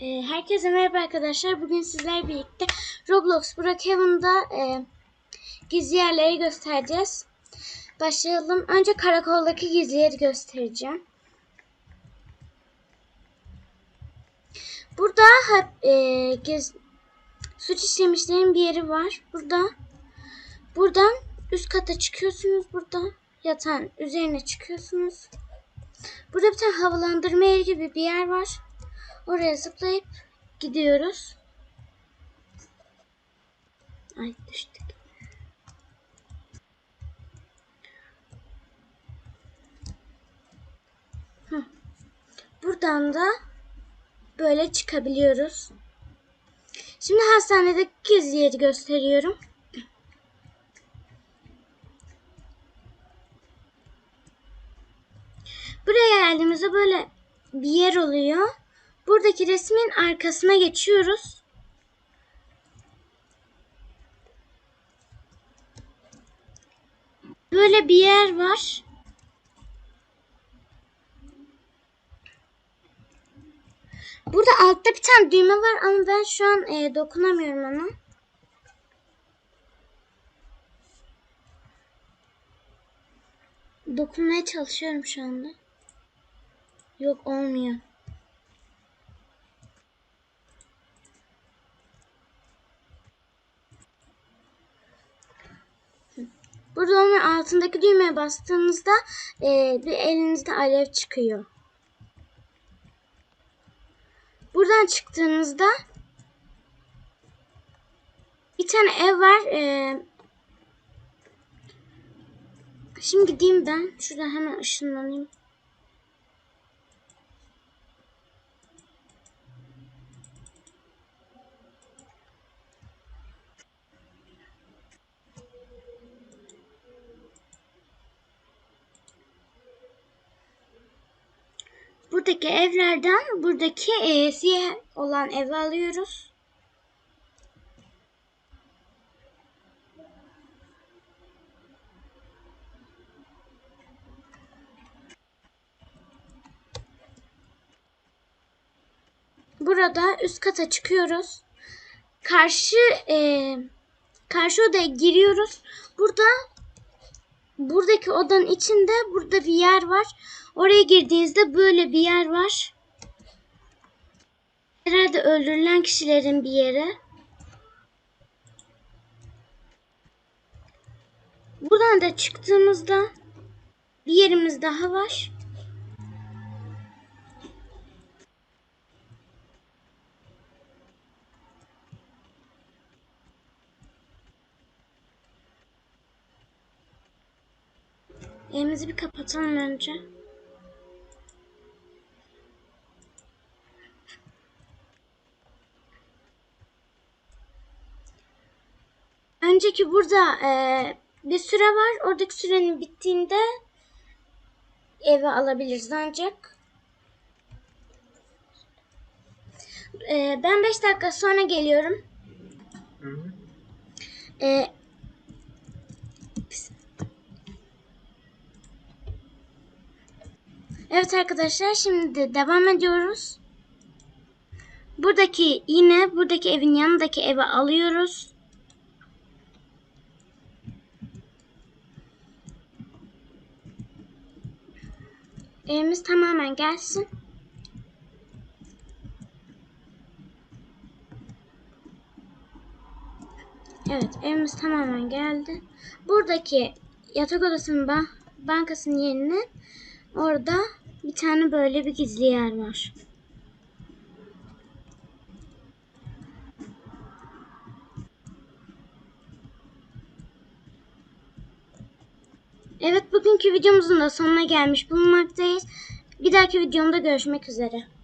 Ee, herkese merhaba arkadaşlar. Bugün sizler birlikte Roblox Brookhaven'da e, gizli yerleri göstereceğiz. Başlayalım. Önce karakoldaki gizli yeri göstereceğim. Burada e, gez, suç işlemişlerin bir yeri var. Burada buradan üst kata çıkıyorsunuz. Burada yatağın üzerine çıkıyorsunuz. Burada bir tane havalandırma yeri gibi bir yer var. Oraya zıplayıp gidiyoruz. Ay düştük. Buradan da böyle çıkabiliyoruz. Şimdi hastanedeki gizli yeri gösteriyorum. Buraya geldiğimizde böyle bir yer oluyor. Buradaki resmin arkasına geçiyoruz. Böyle bir yer var. Burada altta bir tane düğme var ama ben şu an e, dokunamıyorum ona. Dokunmaya çalışıyorum şu anda. Yok olmuyor. Burada onun altındaki düğmeye bastığınızda e, bir elinizde alev çıkıyor. Buradan çıktığınızda bir tane ev var. E, şimdi gideyim ben. Şuradan hemen ışınlanayım. Buradaki evlerden buradaki e, siyah olan evi alıyoruz. Burada üst kata çıkıyoruz. Karşı e, karşı odaya giriyoruz. Burada buradaki odanın içinde burada bir yer var. Oraya girdiğinizde böyle bir yer var. Herhalde öldürülen kişilerin bir yeri. Buradan da çıktığımızda bir yerimiz daha var. Elimizi bir kapatalım önce. Önceki burada e, bir süre var. Oradaki sürenin bittiğinde eve alabiliriz ancak. E, ben 5 dakika sonra geliyorum. E, evet arkadaşlar şimdi devam ediyoruz. Buradaki yine buradaki evin yanındaki eve alıyoruz. Evimiz tamamen gelsin. Evet evimiz tamamen geldi. Buradaki yatak odasının ba bankasının yerine orada bir tane böyle bir gizli yer var. Evet bugünkü videomuzun da sonuna gelmiş bulunmaktayız. Bir dahaki videomda görüşmek üzere.